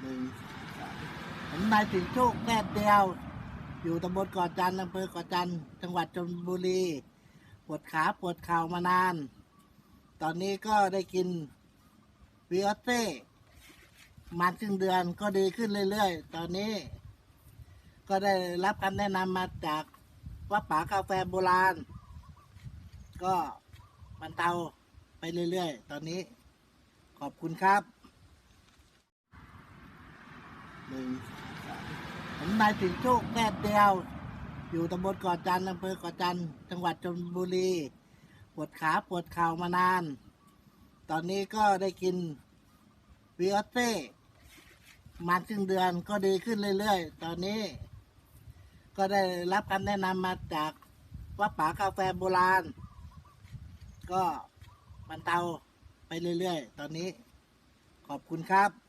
หนึ่งผมนายสิงโชคแพทย์เดียว อยู่ตำบลเกาะจันอำเภอเกาะจันจังหวัดชลบุรีปวดขาปวดเข่ามานาน ตอนนี้ก็ได้กินวิออสเซ่มาครึ่งเดือนก็ดีขึ้นเรื่อยๆ ตอนนี้ ก็ได้รับคำแนะนำมาจากวัดป่ากาแฟโบราณ ก็บรรเทาไปเรื่อยๆ ตอนนี้ ขอบคุณครับ หนึ่งผมนายสิงโชคแพทย์เดียว อยู่ตำบลเกาะจันทร์อำเภอเกาะจันทร์จังหวัดชลบุรี ปวดขาปวดเข่ามานาน ตอนนี้ก็ได้กินวิออเซ่มาครึ่งเดือนก็ดีขึ้นเรื่อยๆ ตอนนี้ ก็ได้รับคำแนะนำมาจากวัดป่ากาแฟโบราณ ก็บรรเทาไปเรื่อยๆ ตอนนี้ ขอบคุณครับ